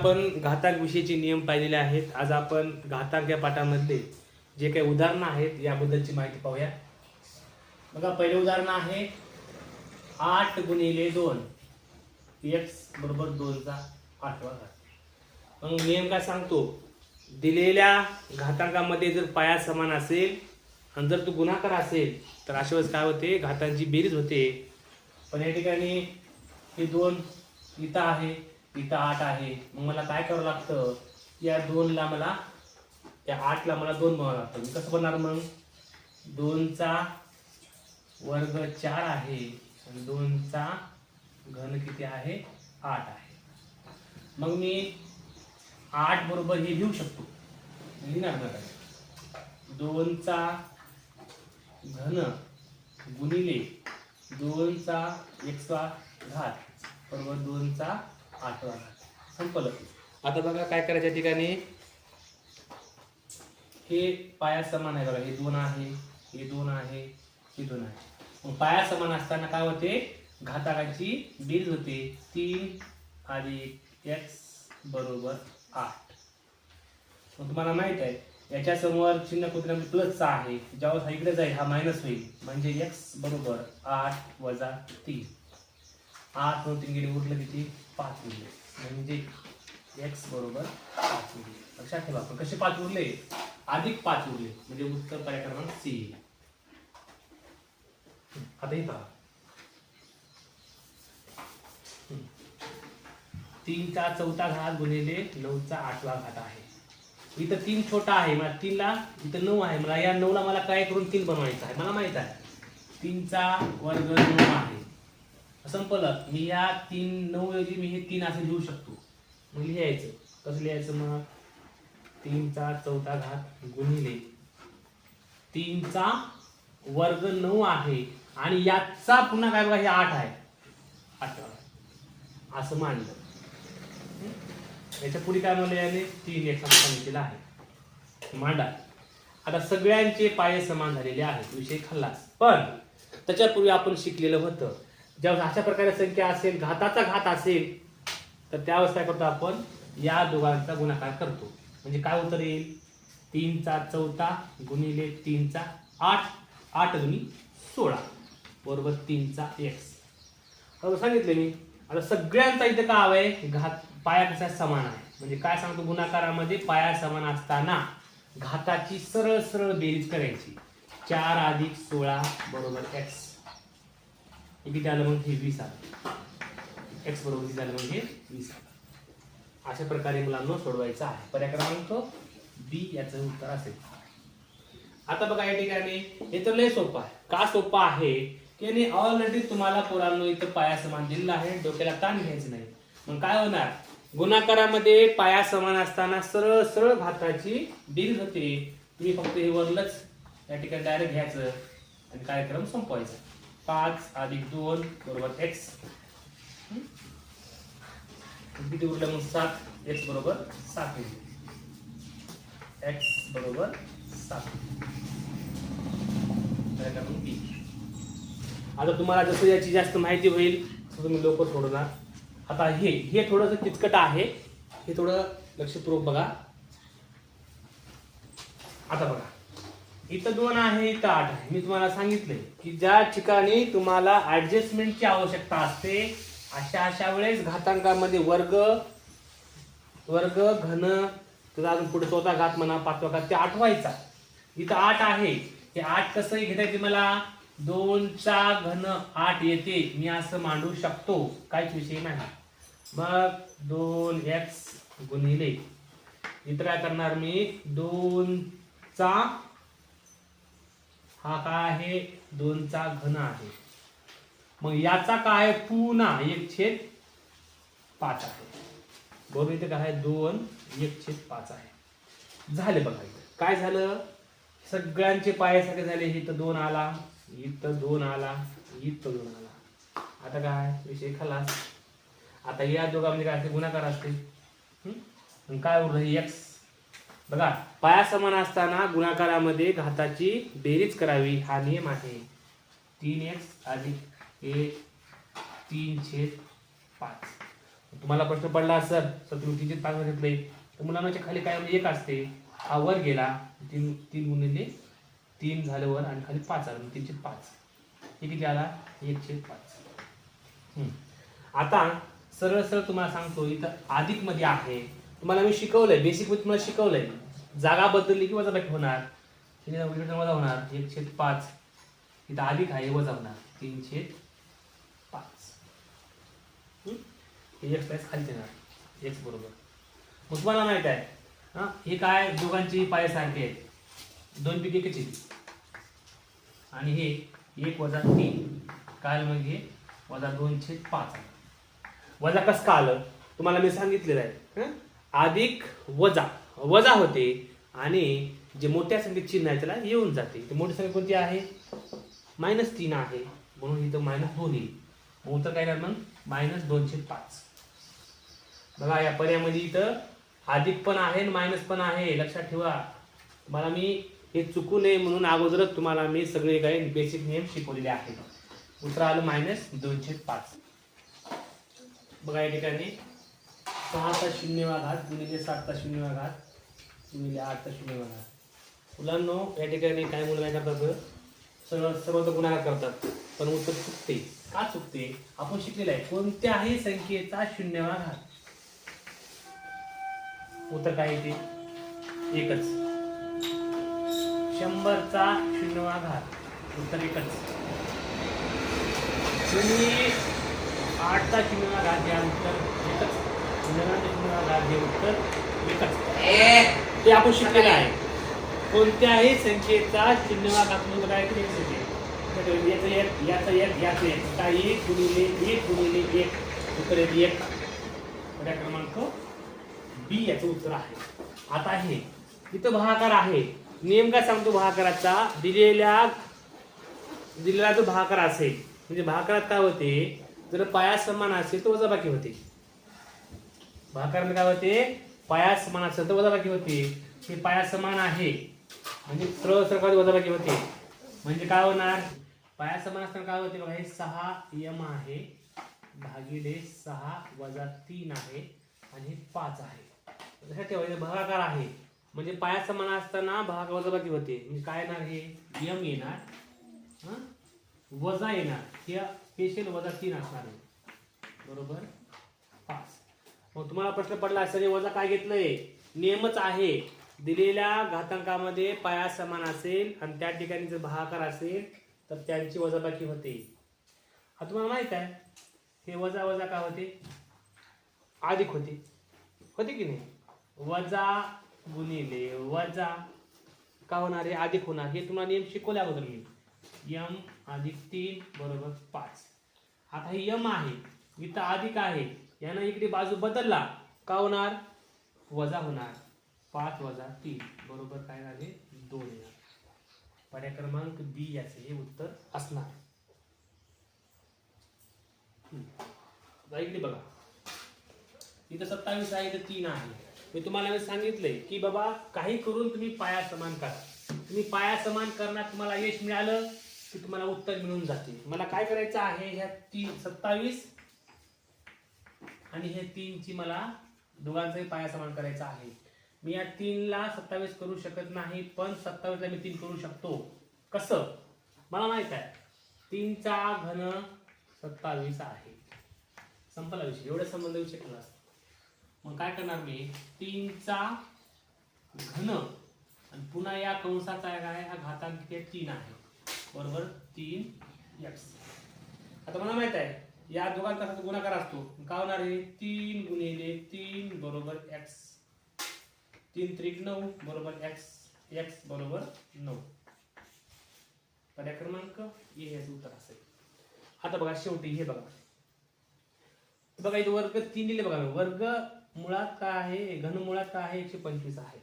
आपण घातांक विषयीचे नियम पाहिलेले आहेत. आज आपण घातांक या पाठामध्ये जे काही उदाहरणं आहेत याबद्दलची माहिती पाहूया. बघा पहिले उदाहरण आहे आठ गुणिले दोन. एक्स बरोबर दोनचा आठवा घात मग नियम काय सांगतो? दिलेल्या घातांकामध्ये जर पाया समान असेल आणि जर तो गुणाकार असेल तर अशा वेळेस काय होते? घातांची बेरीज होते. पण या ठिकाणी हे दोन इथं आहे. इथं आठ आहे. मग मला काय करावं लागतं? या दोनला मला या आठला मला दोन बनावं लागतं. मी कसं बनणार मग? दोनचा वर्ग चार आहे. आणि दोनचा घन किती आहे? आठ आहे. मग मी आठ बरोबर हे लिहू शकतो. लिहिणार ना काय दोनचा घन गुणिले दोनचा एकचा घात. बरोबर दोनचा संपलं आता बघा काय करायचं या ठिकाणी? हे पाया समान आहे बघा. हे दोन आहे हे दोन आहे हे दोन आहे. मग पाया समान असताना काय होते? घाताकाची बेरीज होते. तीन अधिक एक्स बरोबर आठ. मग तुम्हाला माहीत आहे याच्या समोर चिन्ह कुत्र्या प्लसचा आहे. ज्यावेळेस हा इकडे जाईल हा मायनस होईल. म्हणजे एक्स बरोबर आठ वजा तीन. आठ दोन तीन गेले उरलं किती? पाच उरले. म्हणजे एक्स बरोबर पाच उरले. लक्षात ठेवा आपण कसे पाच उरले? अधिक पाच उरले. म्हणजे उत्तर पर्याय क्रमांक सी आता हे पहा. तीनचा चौथा घात गुणिले नऊचा आठवा घात आहे. इथं तीन छोटा आहे मला तीनला इथं नऊ आहे. मला या नऊला मला काय करून तीन बनवायचं आहे? मला माहीत आहे. तीनचा वर्ग नऊ आहे. संपलं. मी या तीन नऊ ऐवजी मी हे तीन असे लिहू शकतो. मग लिहायचं. कसं लिहायचं मग? तीनचा चौथा घात गुणिले. तीनचा वर्ग नऊ आहे. आणि याचा पुन्हा काय बघा हे आठ आहे. अठरा असं मांडलं. याच्यापुढे काय म्हणलं याने तीन एक सांगितलेला आहे. मांडा. आता सगळ्यांचे पाय समान झालेले आहेत. विषय खाल्लास. पण त्याच्यापूर्वी आपण शिकलेलं होतं. जेव्हा अशा प्रकारे संख्या असेल घाताचा घात असेल तर त्यावेळेस काय करतो आपण? या दोघांचा गुणाकार करतो. म्हणजे काय उत्तर येईल? तीनचा चौथा गुणिले तीनचा आठ. आठ गुणी सोळा. बरोबर तीनचा एक्स बरोबर सांगितलं मी. आता सगळ्यांचा इथे काय आहे? घात पाया कसा समान आहे? म्हणजे काय सांगतो गुणाकारामध्ये? पाया समान असताना घाताची सरळ सरळ बेरीज करायची. चार अधिक सोळा बरोबर एक्स हे किती आलं मग हे वीस आलं. एक्स बरोबर किती आलं मग हे वीस आलं. अशा प्रकारे मुलांना सोडवायचं आहे. पर्याय क्रमांक बी याचं उत्तर असेल. आता बघा या ठिकाणी हे तर लय सोपं आहे. का सोपं आहे? की आणि ऑलरेडी तुम्हाला पोरांनो इथं पाया समान दिलेला आहे. डोक्याला ताण घ्यायचं नाही. मग काय होणार? गुणाकारामध्ये पाया समान असताना सरळ सरळ भाताची बिल होते. तुम्ही फक्त हे वरलंच या ठिकाणी डायरेक्ट घ्यायचं आणि कार्यक्रम संपवायचा. पाच अधिक दोन बरोबर एक्स किती उरलं मग सात? एक्स बरोबर सात येईल. एक्स बरोबर सात. आता तुम्हाला जसं याची जास्त माहिती होईल तसं तुम्ही लवकर सोडणार आता हे हे थोडंसं किचकट आहे. हे थोडं लक्षपूर्वक बघा. आता बघा. इथं दोन आहे इथं आठ आहे. मी तुम्हाला सांगितले की ज्या ठिकाणी तुम्हाला ऍडजस्टमेंटची आवश्यकता असते अशा अशा वेळेस घातांकामध्ये वर्ग वर्ग घन तुझा अजून पुढे चौथा घात म्हणा पाचवा घात ते आठवायचा. इथं आठ आहे. हे आठ कसं घेतायचे मला. दोनचा घन आठ येते. मी असं मांडू शकतो. काहीच विषय नाही. मग दोन एक्स गुणिले. इथं काय करणार मी दोनचा हा काय आहे? दोनचा घन आहे. मग याचा काय आहे? पुन्हा एक छेद पाच आहे. बरोबर इथे काय आहे? दोन एक छेद पाच आहे. झाले बघा इथं. काय झालं? सगळ्यांचे पायासारखे झाले. इथं दोन आला इथं दोन आला इथं दोन आला. आता काय? विषय खालास. आता या दोघांमध्ये काय असते? गुणाकार असते. काय उरलं? एक्स बघा पाया समान असताना गुणाकारामध्ये घाताची बेरीज करावी हा नियम आहे. तीन एक्स अधिक एक तीन छेद पाच. तुम्हाला प्रश्न पडला सर सर तुम्ही तीनशे पाच घेतले. तर मुलांच्या खाली काय म्हणजे एक असते हा वर गेला तीन तीन गुणिले तीन झालं वर आणि खाली पाच आलं तीन तीनशे पाच. हे किती आला? एकशे पाच. आता सरळ सरळ तुम्हाला सांगतो इथं अधिकमध्ये आहे. तुम्हाला मी शिकवलंय बेसिकमध्ये तुम्हाला शिकवलंय. जागा बदलली की वजाबाकी होणार. वजा होणार. एकशे पाच. इथं अधिक आहे? वजा होणार. तीनशे पाच. हे? एक्स पायस खाली येणार. एक्स बरोबर. मग तुम्हाला माहीत आहे हा? हे काय? दोघांची पाय सारखे आहेत. दोन पिके कशी आणि हे एक वजा तीन. काय मग हे? वजा दोनशे पाच. वजा कसं का आलं? तुम्हाला मी सांगितलेलं आहे अधिक वजा वजा होते आणि जे मोठ्या संख्येत चिन्ह आहे त्याला येऊन जाते. ते मोठी संख्या कोणती आहे? मायनस तीन आहे. म्हणून इथं मायनस दोन येईल. मग उत्तर काय मग? मायनस दोनशे पाच. बघा या पर्यामध्ये इथं अधिक पण आहे आणि मायनस पण आहे. लक्षात ठेवा. मला मी हे चुकू नये म्हणून अगोदरच तुम्हाला मी सगळे काही बेसिक नियम शिकवलेले आहेत. उत्तर आलं मायनस दोनशे पाच. बघा या ठिकाणी सहाचा शून्यवा घात गुणिले सातचा शून्यवा घात गुणिले आठचा शून्यवा घात मुलांनो या ठिकाणी काय मुलं काय करतात? सर्व सर्व तर गुन्हा करतात. पण उत्तर चुकते. का चुकते? आपण शिकलेलं आहे. कोणत्याही संख्येचा शून्यवा घात उत्तर काय येते? एकच. शंभरचा शून्यवा घात उत्तर एकच. तुम्ही आठचा शून्यवा घात घ्या उत्तर एकच. ते आपण शिकलेलं आहे. कोणत्याही संख्येचा म्हणजे काय किती याचं एक याचं एक याचं एक काय एक. गुणिले एक गुणिले एक. उत्तर येते एक. पर्याय क्रमांक बी याचं उत्तर आहे. आता हे इथं भागाकार आहे. नियम काय सांगतो भागाकाराचा. दिलेल्या दिलेला जो भागाकार असेल म्हणजे भागाकारात काय होते? जर पाया समान असेल तर वजाबाकी होते. भागाकारामध्ये काय होते? पाया समान असेल तर वजाबाकी होते. हे पाया समान आहे. म्हणजे सरळ सरळ वजाबाकी होते. म्हणजे काय होणार? पाया समान असताना काय होते बघा हे सहा यम आहे. भागिले सहा वजा तीन आहे. आणि हे पाच आहे. लक्षात ठेवायचे भागाकार आहे. म्हणजे पाया समान असताना भाग वजाबाकी होते. म्हणजे काय येणार हे? यम येणार. वजा येणार. हे स्पेशल वजा तीन असणार बरोबर? मग तुम्हाला प्रश्न पडला असेल वजा काय घेतलंय? नियमच आहे. दिलेल्या घातांकामध्ये पाया समान असेल आणि त्या ठिकाणी जर भागाकार असेल तर त्यांची वजाबाकी होते. हा तुम्हाला माहीत आहे. हे वजा वजा काय होते? अधिक होते. होते की नाही? वजा गुणिले वजा का होणार आहे? अधिक होणार. हे तुम्हाला नियम शिकवल्या अगोदर मी. यम अधिक तीन बरोबर पाच. आता हे यम आहे. इथं अधिक आहे. यानं इकडे बाजू बदलला. का होणार? वजा होणार. पाच वजा तीन. बरोबर काय झाले? दोन येणार. पर्याय क्रमांक बी याचे हे उत्तर असणार. बघा इकडे बघा. इथं सत्तावीस आहे इथं तीन आहे. मी तुम्हाला मी सांगितलंय की बाबा काही करून तुम्ही पाया समान करा. तुम्ही पाया समान करण्यात तुम्हाला यश मिळालं की तुम्हाला उत्तर मिळून जाते. मला काय करायचं आहे? ह्या तीन सत्तावीस आणि हे तीनची मला दोघांचाही पाया समान करायचा आहे. मी या तीनला सत्तावीस करू शकत नाही पण सत्तावीसला मी तीन करू शकतो. कसं? मला माहीत आहे. तीनचा घन सत्तावीस आहे. संपला विषय. एवढं संबंध विषय केला मग काय करणार मी? तीनचा घन आणि पुन्हा या कंसाचा काय हा घातांक तीन आहे. बरोबर? तीन एक्स आता मला माहीत आहे. या दोघांचा कसा गुणाकार असतो? काय होणार आहे तीन गुणिले तीन बरोबर एक्स तीन त्रिक नऊ बरोबर एक्स एक्स बरोबर नऊ. पर्याय क्रमांक ए याचं उत्तर असेल. आता बघा शेवटी हे बघा. बघा इथे वर्ग तीन दिले बघा. वर्ग मुळात काय आहे? घनमुळात काय आहे? एकशे पंचवीस आहे.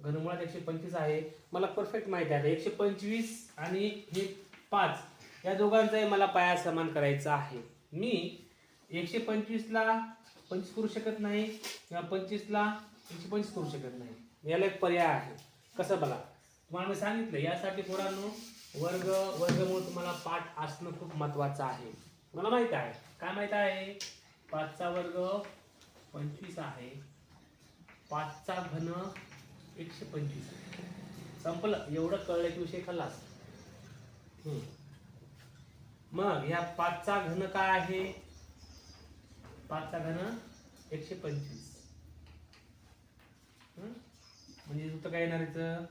घनमुळात एकशे पंचवीस आहे. मला परफेक्ट माहिती आहे. एकशे पंचवीस आणि हे पाच. या दोघांचाही मला पाया समान करायचा आहे. मी एकशे पंचवीसला पंचवीस करू शकत नाही किंवा पंचवीसला एकशे पंचवीस करू शकत नाही. याला एक पर्याय आहे. कसं बघा? तुम्हाला मी सांगितलं यासाठी पोरांनो वर्ग वर्गमूळ तुम्हाला पाठ असणं खूप महत्वाचं आहे. मला माहीत आहे. काय माहीत आहे? पाचचा वर्ग पंचवीस आहे. पाचचा घन एकशे पंचवीस आहे. संपलं. एवढं कळलं की विषय खाल्लास. हम्म. मग ह्या पाचचा घन काय आहे? पाचचा घन एकशे पंचवीस. म्हणजे तुझं काय येणार याचं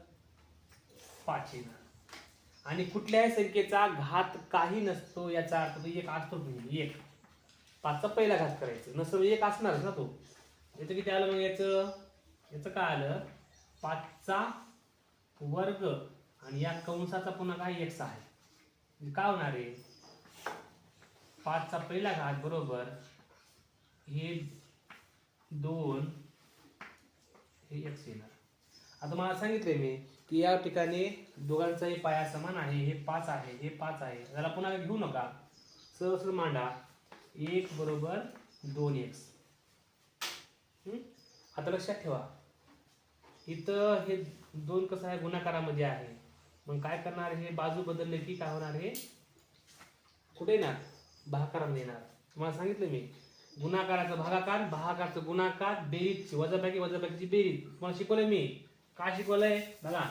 पाच येणार. आणि कुठल्याही संख्येचा घात काही नसतो याचा अर्थ तो एक असतो म्हणजे एक. पाचचा पहिला घात करायचं. नसतं म्हणजे एक असणारच ना तो. याचं किती आलं मग याचं? याचं काय आलं? पाचचा वर्ग. आणि या कंसाचा पुन्हा काय? एक्स आहे. का काय होणार आहे? पाचचा पहिला घात बरोबर हे दोन हे एक्स येणार. आता मला सांगितले मी की या ठिकाणी दोघांचाही पाया समान आहे हे पाच आहे हे पाच आहे. त्याला पुन्हा घेऊ नका. सरळ मांडा. एक बरोबर दोन एक्स आता लक्षात ठेवा. इथं हे दोन कसं आहे? गुणाकारामध्ये आहे. मग काय करणार? हे बाजू बदलले की काय होणार? हे कुठे येणार? भागाकारामध्ये येणार तुम्हाला सांगितलं मी. गुणाकाराचा भागाकार भागाकारचं गुणाकार बेरीजची वजाबाकी वजाबाकीची बेरीज. तुम्हाला शिकवलंय मी. काय शिकवलंय? बघा.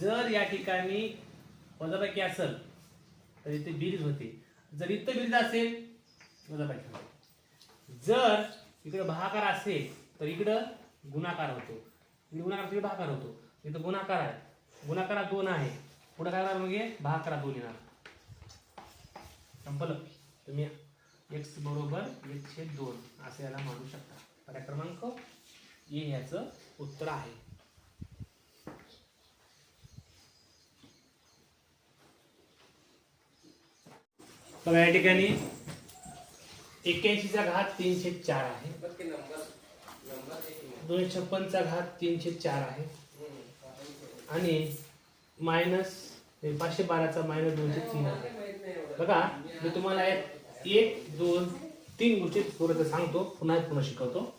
जर या ठिकाणी वजाबाकी असेल तर इथे बिरीज होते. जर इथं बिरीज असेल वजाबाकी होते. जर इकडे भागाकार असेल तर इकडं गुणाकार होतो. गुणाकार तिकडे भागाकार होतो. इथं गुणाकार आहे. गुणाकारात दोन आहे. पुढे काय करणार मग हे? भागाकारात दोन येणार संपलं. तुम्ही एक्स बरोबर एकशे दोन. असे याला मानू शकता. पर्याय क्रमांक ए ह्याचं उत्तर आहे. बघा या ठिकाणी एक्क्याऐंशीचा घात तीनशे चार आहे. दोनशे छप्पनचा घात तीनशे चार आहे. आणि मायनस पाचशे बाराचा मायनस दोनशे तीन. बघा मी तुम्हाला एक दोन तीन गोष्टी थोडं सांगतो पुन्हा पुन्हा शिकवतो.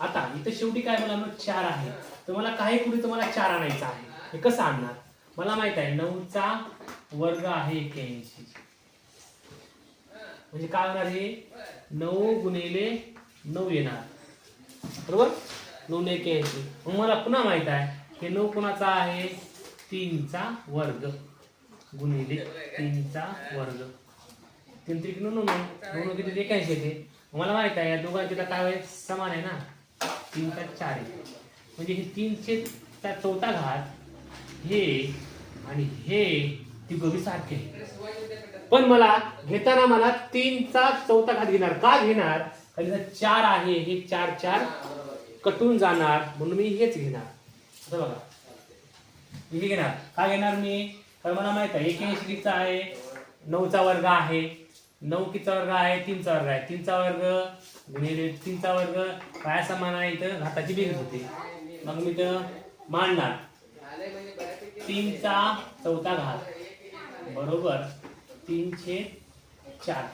आता इथं शेवटी काय मला मग चार आहे. तर मला काही पुढे तुम्हाला चार आणायचा आहे. हे कसं आणणार? मला माहीत आहे नऊचा वर्ग आहे एक्क्याऐंशी. म्हणजे काय होणार हे? नऊ गुणिले नऊ येणार. बरोबर? नऊ ने एक्क्याऐंशी. मग मला पुन्हा माहीत आहे हे नऊ कुणाचा आहे? तीनचा वर्ग. गुणिले तीनचा वर्ग. तीन त्रिक नऊ नऊ नऊ किती एक्याऐंशी येते. मला माहीत आहे या दोघांचे तर काय होईल? समान आहे ना? तीनचा चार आहे. म्हणजे हे तीनशे चौथा घात हे आणि हे तिघोबी सारखे आहे. पण मला घेताना मला तीनचा चौथा घात घेणार. का घेणार? कारण चार आहे. हे चार चार कटून जाणार. म्हणून मी हेच घेणार. आता बघा. ठीक आहे घेणार. का घेणार मी? तर मला माहीत आहे एकऐंशी कितीचा आहे नऊचा वर्ग आहे. नऊ कितीचा वर्ग आहे? तीनचा वर्ग आहे. तीनचा वर्ग म्हणजे गुणिले तीनचा वर्ग काय समान आहे इथं? घाताची बेरीज होते. मग मी इथं मांडणार. तीनचा चौथा घात. बरोबर. तीनशे चार.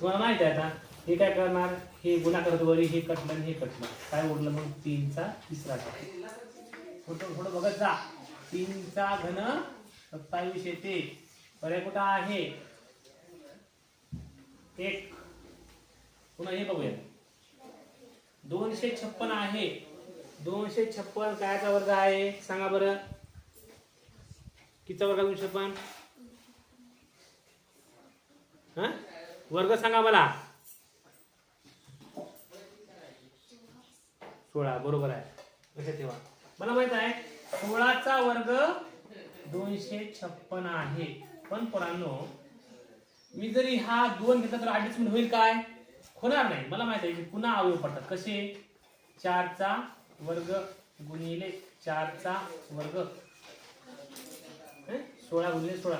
तुम्हाला माहीत आहे आता? हे काय करणार? हे गुणाकार होतं वरी हे कटलं हे कटलं काय उरलं मग? तीनचा तिसरा घात. थोडं थोडं बघत जा. तीनचा घन सत्तावीस येते. पर्याय कुठं आहे? एक. पुन्हा हे बघूया दोनशे छप्पन आहे. दोनशे छप्पन कायचा वर्ग आहे? सांगा बरं. कितीचा वर्ग दोनशे छप्पन? हा? वर्ग सांगा मला. सोळा बरोबर आहे. लक्षात ठेवा. मला माहीत आहे सोळाचा वर्ग दोनशे छप्पन आहे. पण पोरांनो मी जरी हा दोन घेतला तर ऍडजस्टमेंट होईल काय? होणार नाही. मला माहीत आहे की पुन्हा अवयव पडतात. कसे? चारचा वर्ग गुणिले चारचा वर्ग. सोळा गुणिले सोळा.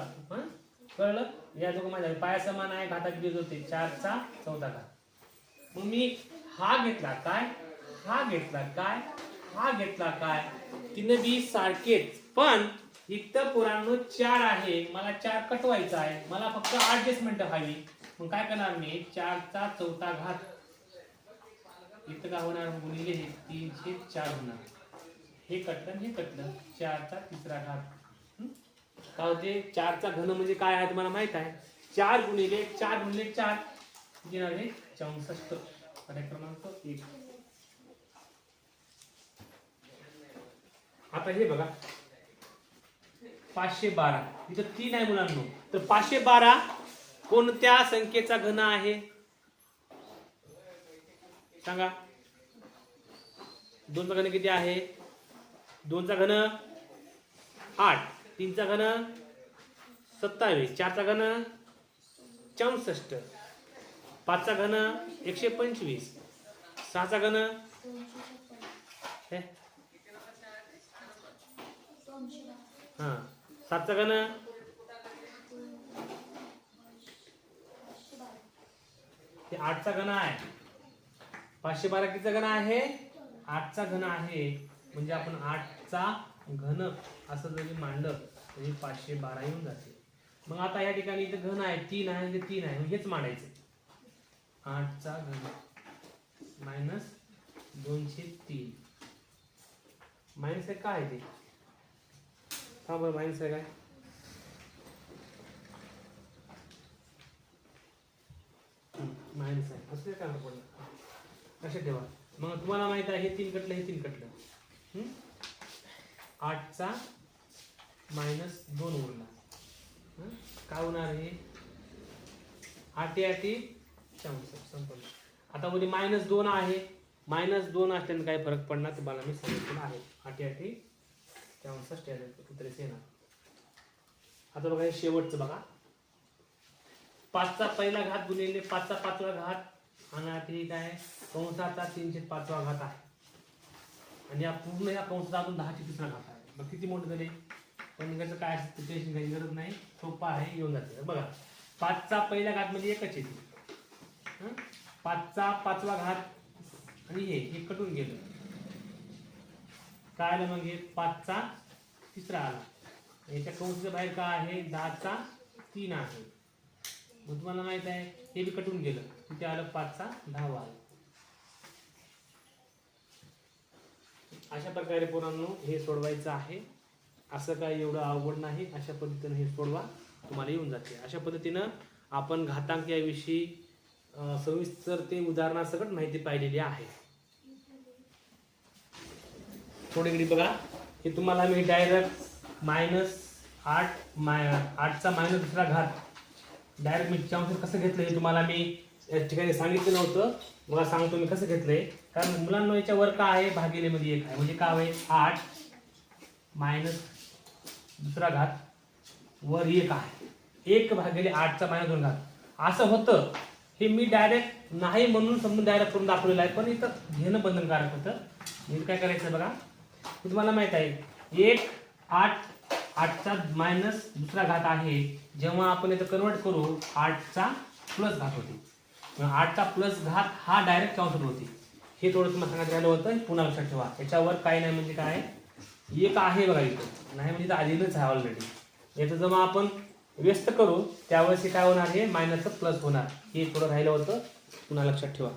कळलं? या दोघं माझ्या पाया समान आहे घाताची बेरीज होते. चारचा चौदा घात. मग मी हा घेतला काय? हा घेतला काय? हा घेतला काय? तिनं बी सारखेच. पण इथं पुराणो चार आहे. मला चार कटवायचा आहे. मला फक्त ऍडजस्टमेंट हवी. मग काय करणार मी? चारचा चौथा घात. इथं का होणार? गुणिले हे तीनशे चार होणार. हे कटलं हे कटलं चारचा तिसरा घात. का काय होते चारचा घन म्हणजे काय आहे तुम्हाला माहीत आहे? चार गुणिले चार गुणिले चार. येणार चौसष्ट. क्रमांक एक. आता हे बघा. पाचशे बारा. इथं तीन आहे मुलांनो. तर पाचशे बारा कोणत्या संख्येचा घन आहे? सांगा. दोनचा घन किती आहे? दोनचा घन आठ. तीनचा घन सत्तावीस. चारचा घन चौसष्ट. पाचचा घन एकशे पंचवीस. सहाचा घन हा. सातचा घन ते आठचा घन आहे. पाचशे बारा कितीचा घन आहे. आठचा घन आहे. म्हणजे आपण आठचा घन असं जरी मांडलं तरी पाचशे बारा येऊन जाते. मग आता या ठिकाणी इथं घन आहे तीन आहे म्हणजे तीन आहे. हेच मांडायचं. आठचा घन मायनस दोनशे तीन. मायनस काय आहे ते? हा बरं मायनस आहे काय? मायनस आहे. असं काय कारण पडलं लक्षात ठेवा. मग तुम्हाला माहीत आहे हे तीन कटलं हे तीन कटलं. आठचा मायनस दोन उरला. काय होणार हे? आठी आठी चौसष्ट. संपलं. आता उद्या मायनस दोन आहे. मायनस दोन असल्याने काय फरक पडणार तुम्हाला मी सांगितलं आहे. आठी आठी त्यानुसार यायला उत्तरेच येणार आता बघा हे शेवटचं बघा. पाचचा पहिला घात गुणिले पाचचा पाचवा घात. आणि आता आहे काय कंसाचा तीनशे पाचवा घात आहे. आणि या पूर्ण या कंसाचा अजून दहाशे तिसरा घात आहे. मग किती मोठं झाले? पण त्याचं काय असतं? टेन्शन घ्यायची गरज नाही. सोपा आहे येऊन जाते. बघा पाचचा पहिला घात म्हणजे एकच येते पाचचा पाचवा घात. आणि हे हे कटून गेलं. काय आलं मग हे पाचचा तिसरा आला. याच्या कंसाच्या बाहेर काय आहे? दहाचा तीन आहे. मग तुम्हाला माहीत आहे हे बी कटून गेलं. तिथे आलं पाचचा दहावा. आला अशा प्रकारे पोरांनो हे सोडवायचं आहे. असं काय एवढं अवघड नाही. अशा पद्धतीनं हे सोडवा. तुम्हाला येऊन जाते. अशा पद्धतीनं आपण घातांक याविषयी सविस्तर ते उदाहरणासकट माहिती पाहिलेली आहे. थोडीकडी बघा. हे तुम्हाला मी डायरेक्ट मायनस आठ माय आठचा मायनस दुसरा घात. डायरेक्ट मी चौसष्ट कसं घेतलं हे तुम्हाला मी या ठिकाणी सांगितलं नव्हतं. मला सांगतो मी कसं घेतलंय. कारण मुलांना याच्या वर का आहे? भागिलेमध्ये एक आहे. म्हणजे काय आहे? आठ मायनस दुसरा घात वर एक आहे. एक भागिले आठचा मायनस दोन घात. असं होतं. हे मी डायरेक्ट नाही म्हणून समजून डायरेक्ट करून दाखवलेलं आहे. पण इथं घेणं बंधनकारक होतं. म्हणजे काय करायचं बघा? तुम्हाला माहीत आहे. एक आठ आठचा मायनस दुसरा घात आहे. जेव्हा आपण इथं कन्वर्ट करू आठचा प्लस घात होते. आठचा प्लस घात हा डायरेक्ट चौसष्ट होते. हे थोडं तुम्हाला सांगायचं राहिलं होतं पुन्हा लक्षात ठेवा. याच्यावर काही नाही म्हणजे काय? एक आहे बघा इथं. नाही म्हणजे इथं आलेलंच आहे ऑलरेडी याचं जेव्हा आपण व्यस्त करू त्यावेळेस हे काय होणार? हे मायनसचं प्लस होणार. हे थोडं राहिलं होतं. पुन्हा लक्षात ठेवा.